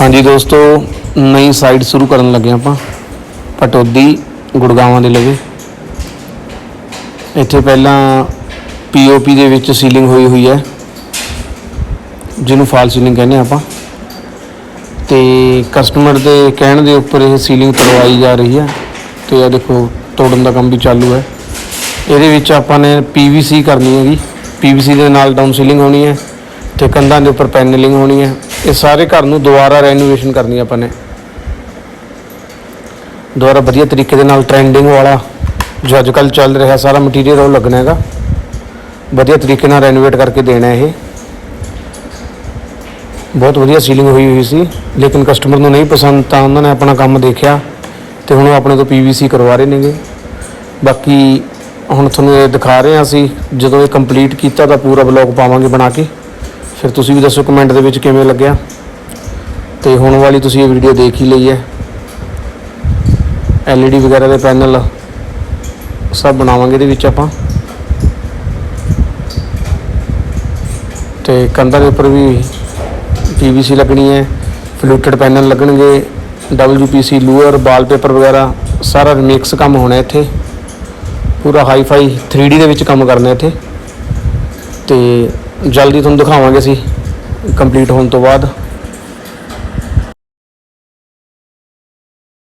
ਹਾਂਜੀ ਦੋਸਤੋ, ਨਈ ਸਾਈਡ ਸ਼ੁਰੂ ਕਰਨ ਲੱਗੇ ਆਪਾਂ। ਪਟੋਦੀ ਗੁੜਗਾਵਾਂ ਦੇ ਲਵੇ। ਇੱਥੇ ਪਹਿਲਾਂ ਪੀਓਪੀ ਦੇ ਵਿੱਚ ਸੀਲਿੰਗ ਹੋਈ ਹੋਈ ਹੈ। ਜਿਹਨੂੰ ਫਾਲ ਸੀਲਿੰਗ ਕਹਿੰਦੇ ਆਪਾਂ। ਤੇ ਕਸਟਮਰ ਦੇ ਕਹਿਣ ਦੇ ਉੱਪਰ ਇਹ ਸੀਲਿੰਗ ਕਰਵਾਈ ਜਾ ਰਹੀ ਹੈ। ਤੇ ਇਹ ਦੇਖੋ, ਤੋੜਨ ਦਾ ਕੰਮ ਵੀ ਚਾਲੂ ਹੈ। ਇਹਦੇ ਵਿੱਚ ਆਪਾਂ ਨੇ ਪੀਵੀਸੀ ਕਰਨੀ ਹੈਗੀ। ਪੀਵੀਸੀ ਦੇ ਨਾਲ ਡਾਊਨ ਸੀਲਿੰਗ ਹੋਣੀ ਹੈ। ਤੇ ਕੰਧਾਂ ਦੇ ਉੱਪਰ ਪੈਨਲਿੰਗ ਹੋਣੀ ਹੈ। ਇਹ ਸਾਰੇ ਘਰ ਨੂੰ ਦੁਬਾਰਾ ਰੈਨੋਵੇਸ਼ਨ ਕਰਨੀ ਆਪਾਂ ਨੇ। ਦੁਬਾਰਾ ਵਧੀਆ ਤਰੀਕੇ ਦੇ ਨਾਲ ਟ੍ਰੈਂਡਿੰਗ ਵਾਲਾ, ਜੋ ਅੱਜ ਕੱਲ੍ਹ ਚੱਲ ਰਿਹਾ, ਸਾਰਾ ਮਟੀਰੀਅਲ ਉਹ ਲੱਗਣਾ ਹੈਗਾ। ਵਧੀਆ ਤਰੀਕੇ ਨਾਲ ਰੈਨੋਵੇਟ ਕਰਕੇ ਦੇਣਾ ਇਹ। ਬਹੁਤ ਵਧੀਆ ਸੀਲਿੰਗ ਹੋਈ ਹੋਈ ਸੀ, ਲੇਕਿਨ ਕਸਟਮਰ ਨੂੰ ਨਹੀਂ ਪਸੰਦ ਤਾਂ ਉਹਨਾਂ ਨੇ ਆਪਣਾ ਕੰਮ ਦੇਖਿਆ ਤੇ ਹੁਣ ਉਹ ਆਪਣੇ ਤੋਂ ਪੀਵੀਸੀ ਕਰਵਾ ਰਹੇ ਨੇਗੇ। ਬਾਕੀ ਹੁਣ ਤੁਹਾਨੂੰ ਇਹ ਦਿਖਾ ਰਹੇ ਹਾਂ ਅਸੀਂ, ਜਦੋਂ ਇਹ ਕੰਪਲੀਟ ਕੀਤਾ ਤਾਂ ਪੂਰਾ ਵਲੌਗ ਪਾਵਾਂਗੇ ਬਣਾ ਕੇ। ਫਿਰ ਤੁਸੀਂ ਵੀ ਦੱਸੋ ਕਮੈਂਟ ਦੇ ਵਿੱਚ ਕਿਵੇਂ ਲੱਗਿਆ? ਤੇ ਹੁਣ ਵਾਲੀ ਤੁਸੀਂ ਇਹ ਵੀਡੀਓ ਦੇਖ ਹੀ ਲਈ ਹੈ। LED ਵਗੈਰਾ ਦੇ ਪੈਨਲ, ਸਭ ਬਣਾਵਾਂਗੇ ਇਹਦੇ ਵਿੱਚ ਆਪਾਂ। ਤੇ ਕੰਧਾਂ ਦੇ ਉੱਪਰ ਵੀ PVC ਲੱਗਣੀ ਹੈ ਫਲੂਟਡ ਪੈਨਲ ਲੱਗਣਗੇ, WPC ਲੂਅਰ ਵਾਲਪੇਪਰ ਵਗੈਰਾ, ਸਾਰਾ ਮਿਕਸ ਕੰਮ ਹੋਣਾ ਇੱਥੇ। ਪੂਰਾ ਹਾਈ-ਫਾਈ 3D ਦੇ ਵਿੱਚ ਕੰਮ ਕਰਨਾ ਇੱਥੇ। ਤੇ ਜਲਦੀ ਤੁਹਾਨੂੰ ਦਿਖਾਵਾਂਗੇ ਅਸੀਂ ਕੰਪਲੀਟ ਹੋਣ ਤੋਂ ਬਾਅਦ।